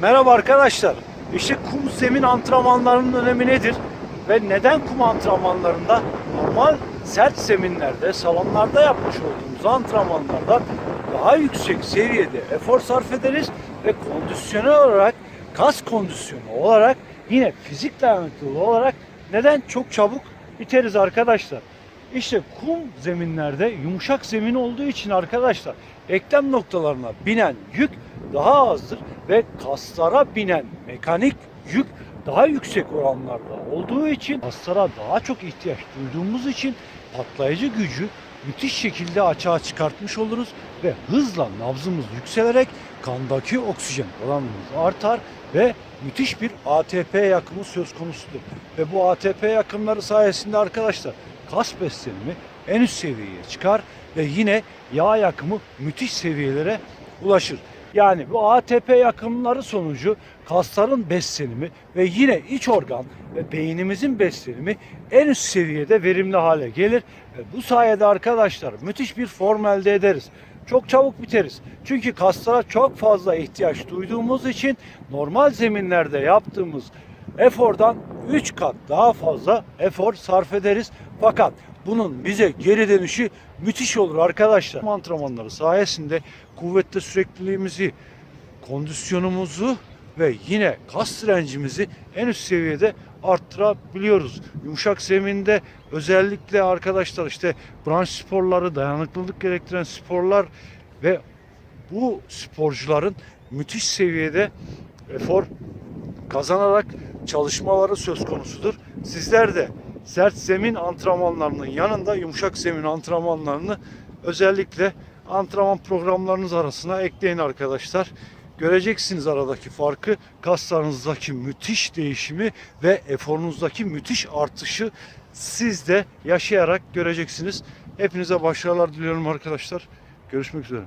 Merhaba arkadaşlar. İşte kum zemin antrenmanlarının önemi nedir? Ve neden kum antrenmanlarında normal sert zeminlerde, salonlarda yapmış olduğumuz antrenmanlarda daha yüksek seviyede efor sarf ederiz ve kondisyonel olarak, kas kondisyonu olarak yine fizik dayanıklılığı olarak neden çok çabuk biteriz arkadaşlar? İşte kum zeminlerde yumuşak zemin olduğu için arkadaşlar eklem noktalarına binen yük daha azdır ve kaslara binen mekanik yük daha yüksek oranlarda olduğu için kaslara daha çok ihtiyaç duyduğumuz için patlayıcı gücü müthiş şekilde açığa çıkartmış oluruz ve hızla nabzımız yükselerek kandaki oksijen oranımız artar ve müthiş bir ATP yakımı söz konusudur. Ve bu ATP yakımları sayesinde arkadaşlar kas beslenimi en üst seviyeye çıkar ve yine yağ yakımı müthiş seviyelere ulaşır. Yani bu ATP yakımları sonucu kasların beslenimi ve yine iç organ ve beynimizin beslenimi en üst seviyede verimli hale gelir ve bu sayede arkadaşlar müthiş bir form elde ederiz. Çok çabuk biteriz. Çünkü kaslara çok fazla ihtiyaç duyduğumuz için normal zeminlerde yaptığımız efordan 3 kat daha fazla efor sarf ederiz. Fakat bunun bize geri dönüşü müthiş olur arkadaşlar. Antrenmanları sayesinde kuvvette sürekliliğimizi, kondisyonumuzu ve yine kas direncimizi en üst seviyede arttırabiliyoruz. Yumuşak zeminde özellikle arkadaşlar işte branş sporları, dayanıklılık gerektiren sporlar ve bu sporcuların müthiş seviyede efor kazanarak çalışmaları söz konusudur. Sizler de sert zemin antrenmanlarının yanında yumuşak zemin antrenmanlarını özellikle antrenman programlarınız arasına ekleyin arkadaşlar. Göreceksiniz aradaki farkı, kaslarınızdaki müthiş değişimi ve eforunuzdaki müthiş artışı siz de yaşayarak göreceksiniz. Hepinize başarılar diliyorum arkadaşlar. Görüşmek üzere.